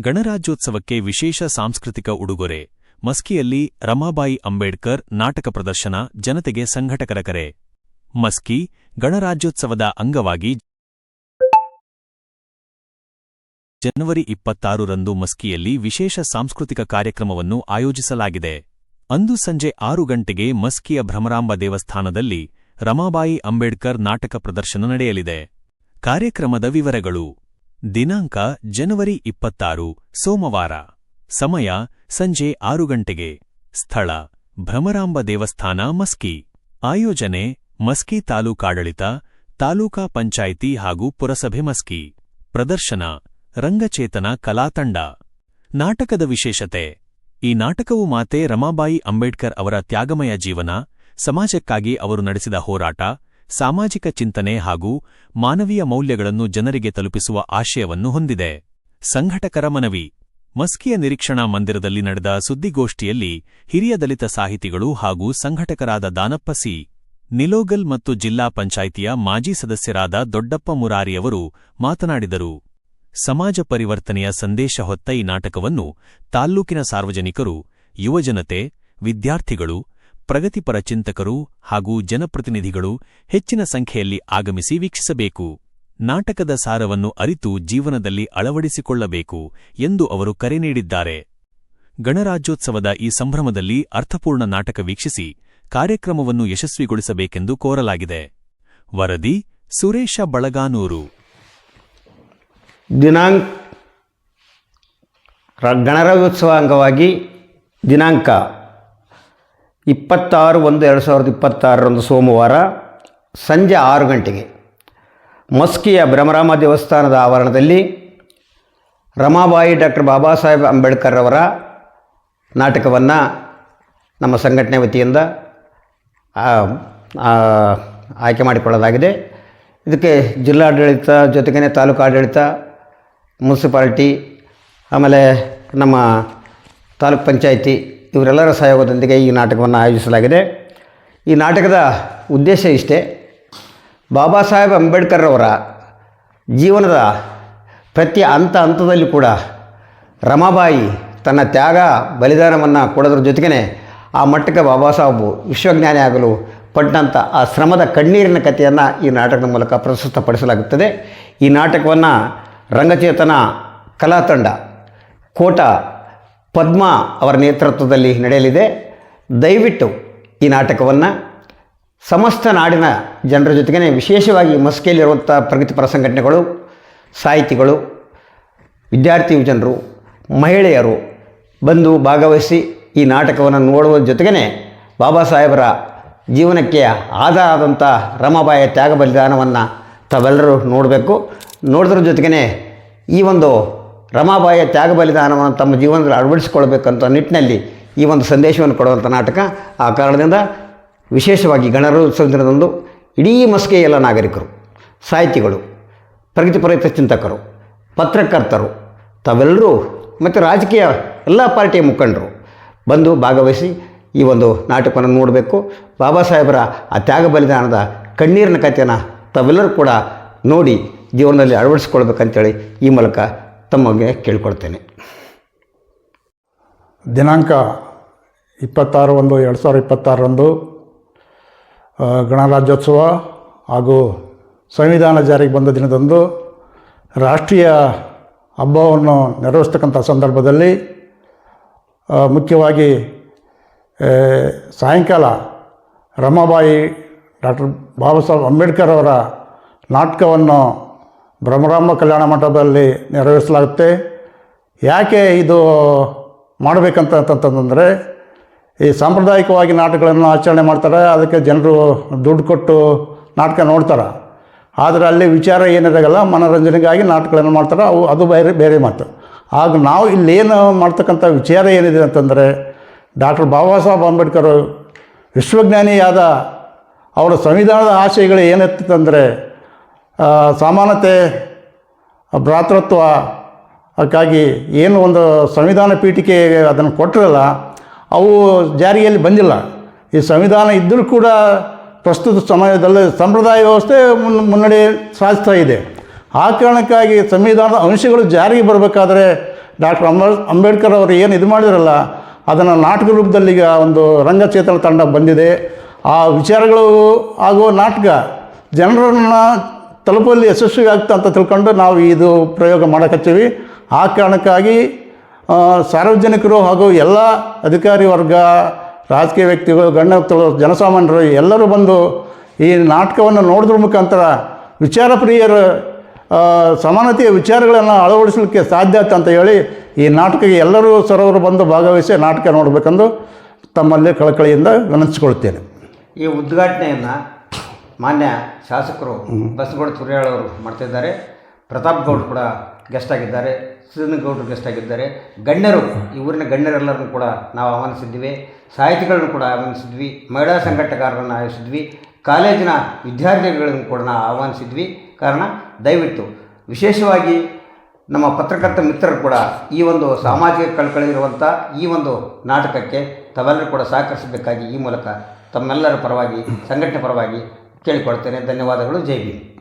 ಗಣರಾಜ್ಯೋತ್ಸವಕ್ಕೆ ವಿಶೇಷ ಸಾಂಸ್ಕೃತಿಕ ಉಡುಗೊರೆ. ಮಸ್ಕಿಯಲ್ಲಿ ರಮಾಬಾಯಿ ಅಂಬೇಡ್ಕರ್ ನಾಟಕ ಪ್ರದರ್ಶನ ಜನತೆಗೆ ಸಂಘಟಕರ ಕರೆ. ಮಸ್ಕಿ ಗಣರಾಜ್ಯೋತ್ಸವದ ಅಂಗವಾಗಿ ಜನವರಿ ಇಪ್ಪತ್ತಾರರಂದು ಮಸ್ಕಿಯಲ್ಲಿ ವಿಶೇಷ ಸಾಂಸ್ಕೃತಿಕ ಕಾರ್ಯಕ್ರಮವನ್ನು ಆಯೋಜಿಸಲಾಗಿದೆ. ಅಂದು ಸಂಜೆ ಆರು ಗಂಟೆಗೆ ಮಸ್ಕಿಯ ಭ್ರಮರಾಂಬ ದೇವಸ್ಥಾನದಲ್ಲಿ ರಮಾಬಾಯಿ ಅಂಬೇಡ್ಕರ್ ನಾಟಕ ಪ್ರದರ್ಶನ ನಡೆಯಲಿದೆ. ಕಾರ್ಯಕ್ರಮದ ವಿವರಗಳು ದಿನಾಂಕ ಜನವರಿ ಇಪ್ಪತ್ತಾರು, ಸೋಮವಾರ. ಸಮಯ ಸಂಜೆ ಆರು ಗಂಟೆಗೆ. ಸ್ಥಳ ಭ್ರಮರಾಂಬ ದೇವಸ್ಥಾನ, ಮಸ್ಕಿ. ಆಯೋಜನೆ ಮಸ್ಕಿ ತಾಲೂಕಾಡಳಿತ ತಾಲೂಕಾ ಪಂಚಾಯಿತಿ ಹಾಗೂ ಪುರಸಭೆ ಮಸ್ಕಿ. ಪ್ರದರ್ಶನ ರಂಗಚೇತನ ಕಲಾತಂಡ ನಾಟಕದ ವಿಶೇಷತೆ. ಈ ನಾಟಕವು ಮಾತೆ ರಮಾಬಾಯಿ ಅಂಬೇಡ್ಕರ್ ಅವರ ತ್ಯಾಗಮಯ ಜೀವನ, ಸಮಾಜಕ್ಕಾಗಿ ಅವರು ನಡೆಸಿದ ಹೋರಾಟ ಸಾಮಾಜಿಕ ಚಿಂತನೆ ಹಾಗೂ ಮಾನವೀಯ ಮೌಲ್ಯಗಳನ್ನು ಜನರಿಗೆ ತಲುಪಿಸುವ ಆಶಯವನ್ನು ಹೊಂದಿದೆ. ಸಂಘಟಕರ ಮನವಿ. ಮಸ್ಕಿಯ ನಿರೀಕ್ಷಣಾ ಮಂದಿರದಲ್ಲಿ ನಡೆದ ಸುದ್ದಿಗೋಷ್ಠಿಯಲ್ಲಿ ಹಿರಿಯ ದಲಿತ ಸಾಹಿತಿಗಳು ಹಾಗೂ ಸಂಘಟಕರಾದ ದಾನಪ್ಪ ಸಿ. ನಿಲೋಗಲ್ ಮತ್ತು ಜಿಲ್ಲಾ ಪಂಚಾಯಿತಿಯ ಮಾಜಿ ಸದಸ್ಯರಾದ ದೊಡ್ಡಪ್ಪ ಮುರಾರಿಯವರು ಮಾತನಾಡಿದರು. ಸಮಾಜ ಪರಿವರ್ತನೆಯ ಸಂದೇಶ ಹೊತ್ತ ಈ ನಾಟಕವನ್ನು ತಾಲ್ಲೂಕಿನ ಸಾರ್ವಜನಿಕರು, ಯುವಜನತೆ, ವಿದ್ಯಾರ್ಥಿಗಳು ಪ್ರಗತಿಪರ ಚಿಂತಕರು ಹಾಗೂ ಜನಪ್ರತಿನಿಧಿಗಳು ಹೆಚ್ಚಿನ ಸಂಖ್ಯೆಯಲ್ಲಿ ಆಗಮಿಸಿ ವೀಕ್ಷಿಸಬೇಕು. ನಾಟಕದ ಸಾರವನ್ನು ಅರಿತು ಜೀವನದಲ್ಲಿ ಅಳವಡಿಸಿಕೊಳ್ಳಬೇಕು ಎಂದು ಅವರು ಕರೆ ನೀಡಿದ್ದಾರೆ. ಗಣರಾಜ್ಯೋತ್ಸವದ ಈ ಸಂಭ್ರಮದಲ್ಲಿ ಅರ್ಥಪೂರ್ಣ ನಾಟಕ ವೀಕ್ಷಿಸಿ ಕಾರ್ಯಕ್ರಮವನ್ನು ಯಶಸ್ವಿಗೊಳಿಸಬೇಕೆಂದು ಕೋರಲಾಗಿದೆ. ವರದಿ ಸುರೇಶ ಬಳಗಾನೂರು. ದಿನಾಂಕ ಗಣರಾಜ್ಯೋತ್ಸವ ಅಂಗವಾಗಿ ದಿನಾಂಕ ಇಪ್ಪತ್ತಾರು ಒಂದು ಎರಡು ಸಾವಿರದ ಇಪ್ಪತ್ತಾರರಂದು ಸೋಮವಾರ ಸಂಜೆ ಆರು ಗಂಟೆಗೆ ಮಸ್ಕಿಯ ಭ್ರಮರಾಮ ದೇವಸ್ಥಾನದ ಆವರಣದಲ್ಲಿ ರಮಾಬಾಯಿ ಡಾಕ್ಟರ್ ಬಾಬಾ ಸಾಹೇಬ್ ಅಂಬೇಡ್ಕರ್ ಅವರ ನಾಟಕವನ್ನು ನಮ್ಮ ಸಂಘಟನೆ ವತಿಯಿಂದ ಆಯ್ಕೆ ಮಾಡಿಕೊಳ್ಳಲಾಗಿದೆ. ಇದಕ್ಕೆ ಜಿಲ್ಲಾಡಳಿತ ಜೊತೆಗೇ ತಾಲೂಕು ಆಡಳಿತ, ಮುನ್ಸಿಪಾಲ್ಟಿ, ಆಮೇಲೆ ನಮ್ಮ ತಾಲೂಕ್ ಪಂಚಾಯಿತಿ ಇವರೆಲ್ಲರ ಸಹಯೋಗದೊಂದಿಗೆ ಈ ನಾಟಕವನ್ನು ಆಯೋಜಿಸಲಾಗಿದೆ. ಈ ನಾಟಕದ ಉದ್ದೇಶ ಇಷ್ಟೇ, ಬಾಬಾ ಸಾಹೇಬ್ ಅಂಬೇಡ್ಕರ್ ಅವರ ಜೀವನದ ಪ್ರತಿ ಹಂತ ಹಂತದಲ್ಲಿ ಕೂಡ ರಮಾಬಾಯಿ ತನ್ನ ತ್ಯಾಗ, ಬಲಿದಾನವನ್ನು ಕೊಡೋದ್ರ ಜೊತೆಗೇ ಆ ಮಟ್ಟಕ್ಕೆ ಬಾಬಾ ಸಾಹೇಬು ವಿಶ್ವಜ್ಞಾನಿ ಆಗಲು ಪಟ್ಟಂಥ ಆ ಶ್ರಮದ ಕಣ್ಣೀರಿನ ಕಥೆಯನ್ನು ಈ ನಾಟಕದ ಮೂಲಕ ಪ್ರಸ್ತುತಪಡಿಸಲಾಗುತ್ತದೆ. ಈ ನಾಟಕವನ್ನು ರಂಗಚೇತನ, ಕಲಾತಂಡ, ಕೋಟ ಪದ್ಮ ಅವರ ನೇತೃತ್ವದಲ್ಲಿ ನಡೆಯಲಿದೆ. ದಯವಿಟ್ಟು ಈ ನಾಟಕವನ್ನು ಸಮಸ್ತ ನಾಡಿನ ಜನರ ಜೊತೆಗೇ ವಿಶೇಷವಾಗಿ ಮಸ್ಕೆಯಲ್ಲಿರುವಂಥ ಪ್ರಗತಿಪರ ಸಂಘಟನೆಗಳು, ಸಾಹಿತಿಗಳು ವಿದ್ಯಾರ್ಥಿ ಜನರು, ಮಹಿಳೆಯರು ಬಂದು ಭಾಗವಹಿಸಿ ಈ ನಾಟಕವನ್ನು ನೋಡುವ ಜೊತೆಗೇ ಬಾಬಾ ಸಾಹೇಬರ ಜೀವನಕ್ಕೆ ಆಧಾರ ಆದಂಥ ರಮಾಬಾಯಿಯ ತ್ಯಾಗ ಬಲಿದಾನವನ್ನು ತಾವೆಲ್ಲರೂ ನೋಡಬೇಕು. ನೋಡಿದ್ರ ಜೊತೆಗೇ ಈ ಒಂದು ರಮಾಬಾಯಿಯ ತ್ಯಾಗ ಬಲಿದಾನವನ್ನು ತಮ್ಮ ಜೀವನದಲ್ಲಿ ಅಳವಡಿಸಿಕೊಳ್ಬೇಕಂತ ನಿಟ್ಟಿನಲ್ಲಿ ಈ ಒಂದು ಸಂದೇಶವನ್ನು ಕೊಡುವಂಥ ನಾಟಕ. ಆ ಕಾರಣದಿಂದ ವಿಶೇಷವಾಗಿ ಗಣರಾಜ್ಯೋತ್ಸವ ದಿನದಂದು ಇಡೀ ಮಸ್ಕೆ ಎಲ್ಲ ನಾಗರಿಕರು, ಸಾಹಿತಿಗಳು ಪ್ರಗತಿಪರ ಚಿಂತಕರು, ಪತ್ರಕರ್ತರು, ತಾವೆಲ್ಲರೂ ಮತ್ತು ರಾಜಕೀಯ ಎಲ್ಲ ಪಾರ್ಟಿಯ ಮುಖಂಡರು ಬಂದು ಭಾಗವಹಿಸಿ ಈ ಒಂದು ನಾಟಕವನ್ನು ನೋಡಬೇಕು. ಬಾಬಾ ಸಾಹೇಬರ ಆ ತ್ಯಾಗ ಬಲಿದಾನದ ಕಣ್ಣೀರಿನ ಕಥೆಯನ್ನು ತಾವೆಲ್ಲರೂ ಕೂಡ ನೋಡಿ ಜೀವನದಲ್ಲಿ ಅಳವಡಿಸ್ಕೊಳ್ಬೇಕಂತೇಳಿ ಈ ಮೂಲಕ ತಮಗೆ ಕೇಳ್ಕೊಳ್ತೇನೆ. ದಿನಾಂಕ ಇಪ್ಪತ್ತಾರು ಒಂದು ಎರಡು ಸಾವಿರದ ಇಪ್ಪತ್ತಾರರಂದು ಗಣರಾಜ್ಯೋತ್ಸವ ಹಾಗೂ ಸಂವಿಧಾನ ಜಾರಿಗೆ ಬಂದ ದಿನದಂದು ರಾಷ್ಟ್ರೀಯ ಹಬ್ಬವನ್ನು ನೆರವೇರಿಸ್ತಕ್ಕಂಥ ಸಂದರ್ಭದಲ್ಲಿ ಮುಖ್ಯವಾಗಿ ಸಾಯಂಕಾಲ ರಮಾಬಾಯಿ ಡಾಕ್ಟರ್ ಬಾಬಾ ಸಾಹೇಬ್ ಅಂಬೇಡ್ಕರ್ ಅವರ ನಾಟಕವನ್ನು ಬ್ರಹ್ಮರಾಮ ಕಲ್ಯಾಣ ಮಂಟಪದಲ್ಲಿ ನೆರವೇರಿಸಲಾಗುತ್ತೆ. ಯಾಕೆ ಇದು ಮಾಡಬೇಕಂತ ಅಂತಂತಂದರೆ ಈ ಸಾಂಪ್ರದಾಯಿಕವಾಗಿ ನಾಟಕಗಳನ್ನು ಆಚರಣೆ ಮಾಡ್ತಾರೆ, ಅದಕ್ಕೆ ಜನರು ದುಡ್ಡು ಕೊಟ್ಟು ನಾಟಕ ನೋಡ್ತಾರೆ. ಆದರೆ ಅಲ್ಲಿ ವಿಚಾರ ಏನಿರೋಲ್ಲ ಮನೋರಂಜನೆಗಾಗಿ ನಾಟಕಗಳನ್ನು ಮಾಡ್ತಾರೆ, ಅವು ಅದು ಬೇರೆ ಬೇರೆ ಮಾತು. ಆಗ ನಾವು ಇಲ್ಲೇನು ಮಾಡ್ತಕ್ಕಂಥ ವಿಚಾರ ಏನಿದೆ ಅಂತಂದರೆ, ಡಾಕ್ಟರ್ ಬಾಬಾ ಸಾಹೇಬ್ ಅಂಬೇಡ್ಕರ್ ವಿಶ್ವಜ್ಞಾನಿಯಾದ ಅವರ ಸಂವಿಧಾನದ ಆಶಯಗಳು ಏನಿತ್ತಂದರೆ ಸಮಾನತೆ ಭ್ರಾತೃತ್ವ ಅದಕ್ಕಾಗಿ ಏನು ಒಂದು ಸಂವಿಧಾನ ಪೀಠಿಕೆ ಅದನ್ನು ಕೊಟ್ಟಿರಲ್ಲ, ಅವು ಜಾರಿಯಲ್ಲಿ ಬಂದಿಲ್ಲ. ಈ ಸಂವಿಧಾನ ಇದ್ದರೂ ಕೂಡ ಪ್ರಸ್ತುತ ಸಮಯದಲ್ಲಿ ಸಂಪ್ರದಾಯ ವ್ಯವಸ್ಥೆ ಮುನ್, ಮುನ್ನಡೆ ಸಾಧಿಸ್ತಾ ಇದೆ. ಆ ಕಾರಣಕ್ಕಾಗಿ ಸಂವಿಧಾನದ ಅಂಶಗಳು ಜಾರಿಗೆ ಬರಬೇಕಾದ್ರೆ ಡಾಕ್ಟರ್ ಅಂಬ, ಅಂಬೇಡ್ಕರ್ ಅವರು ಏನು ಇದು ಮಾಡಿದ್ರಲ್ಲ, ಅದನ್ನು ನಾಟಕ ರೂಪದಲ್ಲಿ ಈಗ ಒಂದು ರಂಗಚೇತನ ತಂಡ ಬಂದಿದೆ. ಆ ವಿಚಾರಗಳು ಆಗುವ ನಾಟಕ ಜನರನ್ನು ತಲುಪಲ್ಲಿ ಯಶಸ್ವಿ ಆಗ್ತಾ ಅಂತ ತಿಳ್ಕೊಂಡು ನಾವು ಇದು ಪ್ರಯೋಗ ಮಾಡಕತ್ತೀವಿ. ಆ ಕಾರಣಕ್ಕಾಗಿ ಸಾರ್ವಜನಿಕರು ಹಾಗೂ ಎಲ್ಲ ಅಧಿಕಾರಿ ವರ್ಗ, ರಾಜಕೀಯ ವ್ಯಕ್ತಿಗಳು, ಗಣ್ಯ ವ್ಯಕ್ತಿಗಳು, ಜನಸಾಮಾನ್ಯರು ಎಲ್ಲರೂ ಬಂದು ಈ ನಾಟಕವನ್ನು ನೋಡಿದ್ರ ಮುಖಾಂತರ ವಿಚಾರ ಪ್ರಿಯರು ಸಮಾನತೆಯ ವಿಚಾರಗಳನ್ನು ಅಳವಡಿಸಲಿಕ್ಕೆ ಸಾಧ್ಯ ಅಂತ ಹೇಳಿ ಈ ನಾಟಕಕ್ಕೆ ಎಲ್ಲರೂ ಸರೋವರು ಬಂದು ಭಾಗವಹಿಸಿ ನಾಟಕ ನೋಡಬೇಕೆಂದು ತಮ್ಮಲ್ಲಿ ಕಳಕಳಿಯಿಂದ ವಿನಂತಿಸಿಕೊಳ್ತೇನೆ. ಈ ಉದ್ಘಾಟನೆಯನ್ನು ಮಾನ್ಯ ಶಾಸಕರು ಬಸಗೌಡ ತುರ್ಯಾಳ ಅವರು ಮಾಡ್ತಿದ್ದಾರೆ. ಪ್ರತಾಪ್ ಗೌಡ್ರು ಕೂಡ ಗೆಸ್ಟ್ ಆಗಿದ್ದಾರೆ. ಗೌಡ್ರು ಗೆಸ್ಟ್ ಆಗಿದ್ದಾರೆ. ಗಣ್ಯರು, ಈ ಊರಿನ ಗಣ್ಯರೆಲ್ಲರನ್ನು ಕೂಡ ನಾವು ಆಹ್ವಾನಿಸಿದ್ವಿ ಸಾಹಿತಿಗಳನ್ನು ಕೂಡ ಆಹ್ವಾನಿಸಿದ್ವಿ. ಮಹಿಳಾ ಸಂಘಟಕರನ್ನು ಆಯೋಜಿಸಿದ್ವಿ. ಕಾಲೇಜಿನ ವಿದ್ಯಾರ್ಥಿಗಳನ್ನು ಕೂಡ ನಾವು ಆಹ್ವಾನಿಸಿದ್ವಿ. ಕಾರಣ ದಯವಿಟ್ಟು ವಿಶೇಷವಾಗಿ ನಮ್ಮ ಪತ್ರಕರ್ತ ಮಿತ್ರರು ಕೂಡ ಈ ಒಂದು ಸಾಮಾಜಿಕ ಕಳ್ಕಳಿರುವಂಥ ಈ ಒಂದು ನಾಟಕಕ್ಕೆ ತಾವೆಲ್ಲರೂ ಕೂಡ ಸಹಕರಿಸಬೇಕಾಗಿ ಈ ಮೂಲಕ ತಮ್ಮೆಲ್ಲರ ಪರವಾಗಿ, ಸಂಘಟನೆ ಪರವಾಗಿ ಕೇಳಿಕೊಳ್ತೇನೆ ಧನ್ಯವಾದಗಳು. ಜೈ ಭೀಮ್.